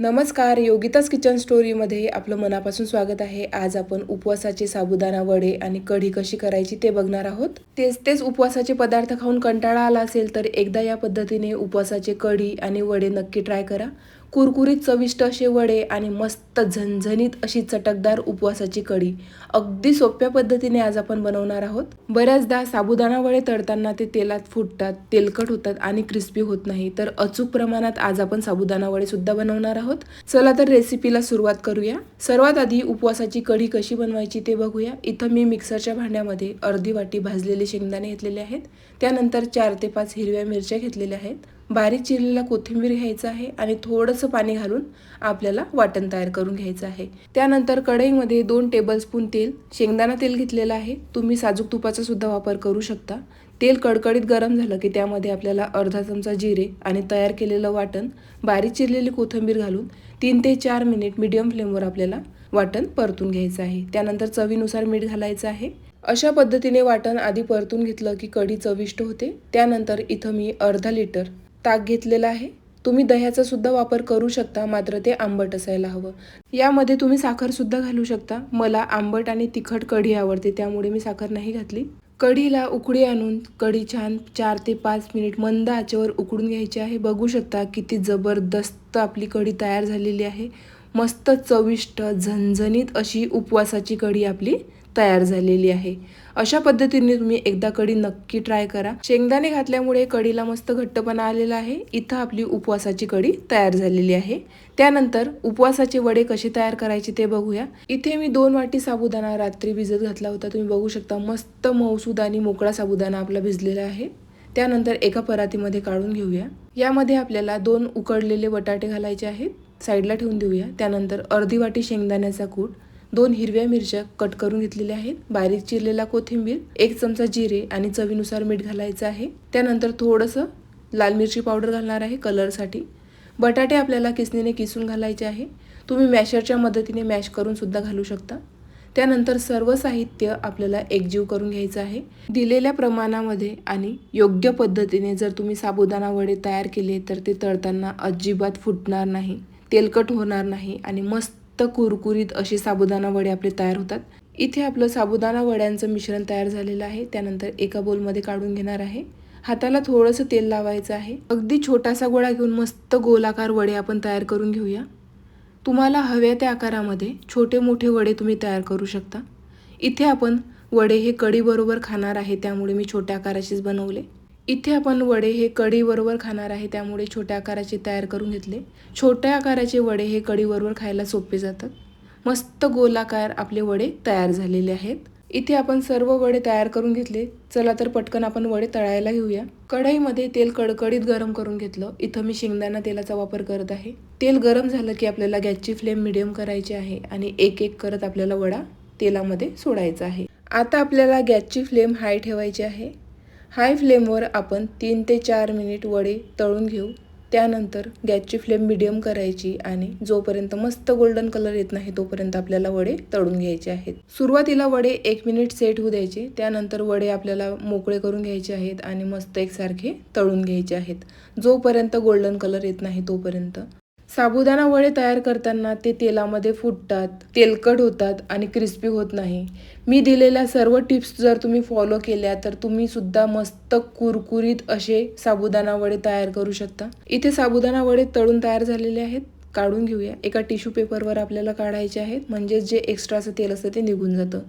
नमस्कार योगिताच किचन स्टोरीमध्ये आपलं मनापासून स्वागत आहे. आज आपण उपवासाचे साबुदाणा वडे आणि कढी कशी करायची ते बघणार आहोत. तेच तेच उपवासाचे पदार्थ खाऊन कंटाळा आला असेल तर एकदा या पद्धतीने उपवासाचे कढी आणि वडे नक्की ट्राय करा. कुरकुरीत चविष्ट असे वडे आणि मस्त झणझणीत अशी चटकदार उपवासाची कढी. अगदी सोप्या पद्धतीने आज आपण बनवणार आहोत. बऱ्याचदा साबुदाणा वडे तळताना ते तेलात फुटतात तेलकट होतात आणि क्रिस्पी होत नाही. तर अचूक प्रमाणात आज आपण साबुदाणा वडे सुद्धा बनवणार आहोत. चला तर रेसिपीला सुरुवात करूया. सर्वात आधी उपवासाची कढी कशी बनवायची ते बघूया. इथं मी मिक्सरच्या भांड्यामध्ये अर्धी वाटी भाजलेले शेंगदाणे घेतलेले आहेत. त्यानंतर चार ते पाच हिरव्या मिरच्या घेतलेल्या आहेत. बारीक चिरलेला कोथिंबीर घ्यायचा आहे आणि थोडंसं पाणी घालून आपल्याला वाटण तयार करून घ्यायचं आहे. त्यानंतर कढईमध्ये दोन टेबलस्पून तेल शेंगदाणा तेल घेतलेलं आहे. तुम्ही साजूक तुपाचा सुद्धा वापर करू शकता. तेल कडकडीत गरम झालं की त्यामध्ये आपल्याला अर्धा चमचा जिरे आणि तयार केलेलं वाटण बारीक चिरलेली कोथिंबीर घालून तीन ते चार मिनिट मीडियम फ्लेमवर आपल्याला वाटण परतून घ्यायचं आहे. त्यानंतर चवीनुसार मीठ घालायचं आहे. अशा पद्धतीने वाटण आधी परतून घेतलं की कढी चविष्ट होते. त्यानंतर इथं मी अर्धा लिटर ताक घेतलेलं आहे. तुम्ही दह्याचा सुद्धा वापर करू शकता मात्र ते आंबट असायला हवं. यामध्ये तुम्ही साखरसुद्धा घालू शकता. मला आंबट आणि तिखट कढी आवडते त्यामुळे मी साखर नाही घातली. कढीला उकडी आणून कढी छान चार ते पाच मिनिट मंद आचेवर उकडून घ्यायची आहे. बघू शकता किती जबरदस्त आपली कढी तयार झालेली आहे. मस्त चविष्ट झणझणीत अशी उपवासाची कढी आपली तयार झालेली आहे. अशा पद्धतीने तुम्ही एकदा कढी नक्की ट्राय करा. शेंगदाणे घातल्यामुळे कढीला मस्त घट्टपणा आलेला आहे. इथं आपली उपवासाची कढी तयार झालेली आहे. त्यानंतर उपवासाचे वडे कसे तयार करायचे ते बघूया. इथे मी दोन वाटी साबुदाणा रात्री भिजत घातला होता. तुम्ही बघू शकता मस्त मौसूद आणि मोकळा साबुदाणा आपला भिजलेला आहे. त्यानंतर एका परातीमध्ये काढून घेऊया. यामध्ये आपल्याला दोन उकडलेले बटाटे घालायचे आहेत. साईडला ठेवून देऊया. त्यानंतर अर्धी वाटी शेंगदाण्याचा कूट दोन हिरव्या मिरच्या कट करून घेतलेल्या आहेत. बारीक चिरलेला कोथिंबीर एक चमचा जिरे आणि चवीनुसार मीठ घालायचं आहे. त्यानंतर थोडंसं लाल मिरची पावडर घालणार आहे कलरसाठी. बटाटे आपल्याला किसणीने किसून घालायचे आहे. तुम्ही मॅशरच्या मदतीने मॅश करून सुद्धा घालू शकता. त्यानंतर सर्व साहित्य आपल्याला एकजीव करून घ्यायचं आहे. दिलेल्या प्रमाणामध्ये आणि योग्य पद्धतीने जर तुम्ही साबुदाणा वडे तयार केले तर ते तळताना अजिबात फुटणार नाही. तेलकट होणार नाही आणि मस्त कुरकुरीत असे साबुदाणा वडे आपले तयार होतात. इथे आपलं साबुदाणा वड्यांचं मिश्रण तयार झालेलं आहे. त्यानंतर एका बोलमध्ये काढून घेणार आहे. हाताला थोडंसं तेल लावायचं आहे. अगदी छोटासा गोळा घेऊन मस्त गोलाकार वडे आपण तयार करून घेऊया. तुम्हाला हव्या त्या आकारामध्ये छोटे मोठे वडे तुम्ही तयार करू शकता. इथे आपण वडे हे कढीबरोबर खाणार आहे. त्यामुळे मी छोट्या आकाराचेच बनवले. इथे आपण वडे हे कढीबरोबर खाणार आहे त्यामुळे छोट्या आकाराचे तयार करून घेतले. छोट्या आकाराचे वडे हे कढीबरोबर खायला सोपे जातात. मस्त गोलाकार आपले वडे तयार झालेले आहेत. इथे आपण सर्व वडे तयार करून घेतले. चला तर पटकन आपण वडे तळायला घेऊया. कढईमध्ये तेल कडकडीत गरम करून घेतलं. इथं मी शेंगदाणा तेलाचा वापर करत आहे. तेल गरम झालं की आपल्याला गॅसची फ्लेम मिडियम करायची आहे आणि एक एक करत आपल्याला वडा तेलामध्ये सोडायचा आहे. आता आपल्याला गॅसची फ्लेम हाय ठेवायची आहे. हाय फ्लेमवर आपण तीन ते चार मिनिट वडे तळून घेऊ. त्यानंतर गॅसची फ्लेम मिडियम करायची आणि जोपर्यंत मस्त गोल्डन कलर येत नाही तोपर्यंत आपल्याला वडे तळून घ्यायचे आहेत. सुरुवातीला वडे एक मिनिट सेट होऊ द्यायचे त्यानंतर वडे आपल्याला मोकळे करून घ्यायचे आहेत आणि मस्त एकसारखे तळून घ्यायचे आहेत. जोपर्यंत गोल्डन कलर येत नाही तोपर्यंत साबुदाणा वडे तयार करताना ते तेलामध्ये फुटतात तेलकट होतात आणि क्रिस्पी होत नाही. मी दिलेल्या सर्व टिप्स जर तुम्ही फॉलो केल्या तर तुम्ही सुद्धा मस्त कुरकुरीत असे साबुदाणा वडे तयार करू शकता. इथे साबुदाणा वडे तळून तयार झालेले आहेत काढून घेऊया. एका टिश्यू पेपरवर आपल्याला काढायचे आहेत म्हणजेच जे एक्स्ट्राचं तेल असतं ते निघून जातं.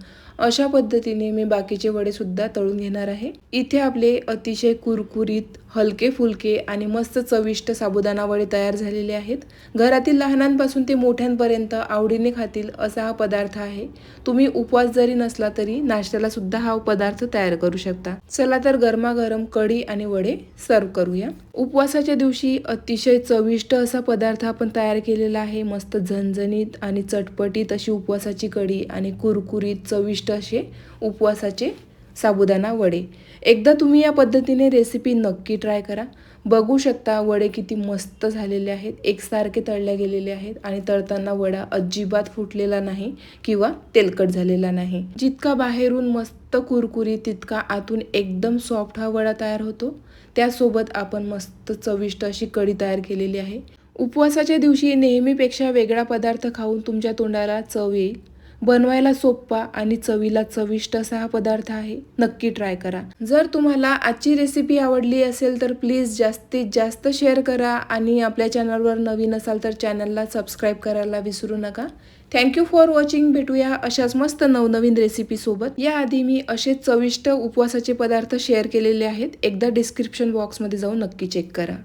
अशा पद्धतीने मी बाकीचे वडे सुद्धा तळून घेणार आहे. इथे आपले अतिशय कुरकुरीत हलके फुलके आणि मस्त चविष्ट साबुदाणा वडे तयार झालेले आहेत. घरातील लहानांपासून ते मोठ्यांपर्यंत आवडीने खातील असा हा पदार्थ आहे. तुम्ही उपवास जरी नसला तरी नाश्त्याला सुद्धा हा पदार्थ तयार करू शकता. चला तर गरमागरम कढी आणि वडे सर्व करूया. उपवासाच्या दिवशी अतिशय चविष्ट असा पदार्थ आपण तयार केलेला आहे. मस्त झणझणीत आणि चटपटीत अशी उपवासाची कढी आणि कुरकुरीत चविष्ट असे उपवासाचे साबुदाणा वडे. एकदा तुम्ही या पद्धतीने रेसिपी नक्की ट्राय करा. बघू शकता वडे किती मस्त झालेले आहेत एकसारखे तळले गेलेले आहेत आणि तळताना वडा अजिबात फुटलेला नाही किंवा तेलकट झालेला नाही. जितका बाहेरून मस्त कुरकुरी तितका आतून एकदम सॉफ्ट हा वडा तयार होतो. त्यासोबत आपण मस्त चविष्ट अशी कढी तयार केलेली आहे. उपवासाच्या दिवशी नेहमीपेक्षा वेगळा पदार्थ खाऊन तुमच्या तोंडाला चव येईल. बनवायला सोपा आणि चवीला चविष्ट असा हा पदार्थ आहे. नक्की ट्राय करा. जर तुम्हाला आजची रेसिपी आवडली असेल तर प्लीज जास्तीत जास्त शेअर करा आणि आपल्या चॅनलवर नवीन असाल तर चॅनलला सबस्क्राईब करायला विसरू नका. थँक्यू फॉर वॉचिंग भेटूया अशाच मस्त नवनवीन रेसिपीसोबत याआधी मी असेच चविष्ट उपवासाचे पदार्थ शेअर केलेले आहेत. एकदा डिस्क्रिप्शन बॉक्समध्ये जाऊन नक्की चेक करा.